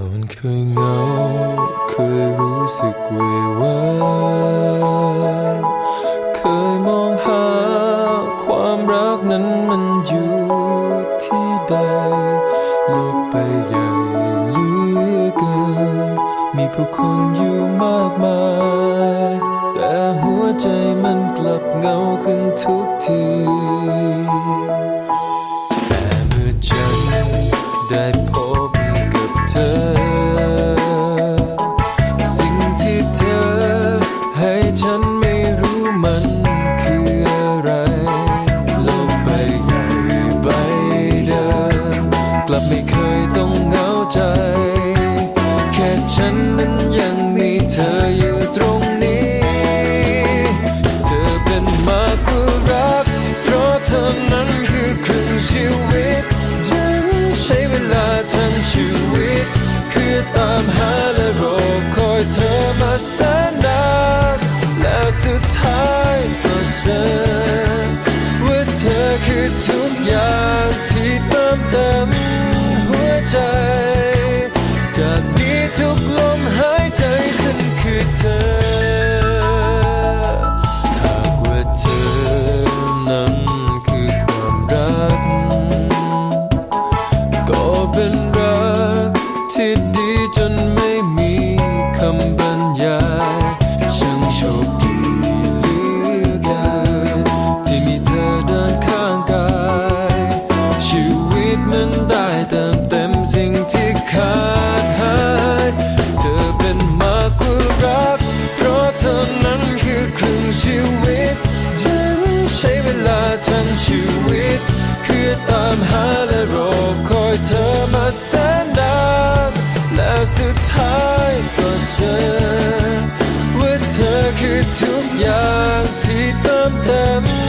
นอนเคยเหงา เคยรู้สึกเววาเคยมองหาความรักนั้นมันอยู่ที่ใดโลกใบใหญ่เหลือเกิน มีผู้คนอยู่มากมาย แต่หัวใจมันกลับเหงาขึ้นทุกที แต่เมื่อฉันได้ ลับไม่เคยต้องเหงาใจ แค่ฉันนั้นยังมีเธออยู่ตรงนี้ เธอเป็นมากกว่ารัก เพราะเธอนั้นคือครึ่งชีวิตฉันใช้เวลาทั้งชีวิตเพื่อตามหาและรอคอยเธอมาแสนนานแล้วสุดท้ายก็เจอว่าเธอคือทุกอย่างที่ มเต็มหัวใจ จากนี้ทุกลมหายใจฉันคือเธอ หากว่าเธอนั้นคือความรัก ก็เป็นรักที่ดีจน ลาทั้งชีวิตเพื่อตามหาและรอคอยเธอมาแสนนานแล้วสุดท้ายก็เจอ ว่าเธอคือทุกอย่างที่เติมเต็ม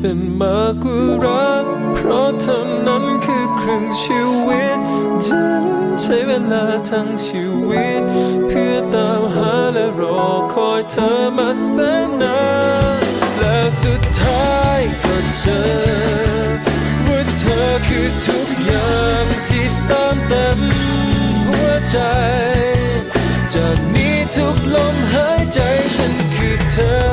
เป็นมากกว่ารัก เพราะเธอนั้นคือครึ่งชีวิต ฉันใช้เวลาทั้งชีวิต เพื่อตามหาและรอคอยเธอมาแสนนานและสุดท้ายก็เจอว่าเธอคือทุกอย่างที่เติมเต็มหัวใจ จากนี้ทุกลมหายใจฉันคือเธอ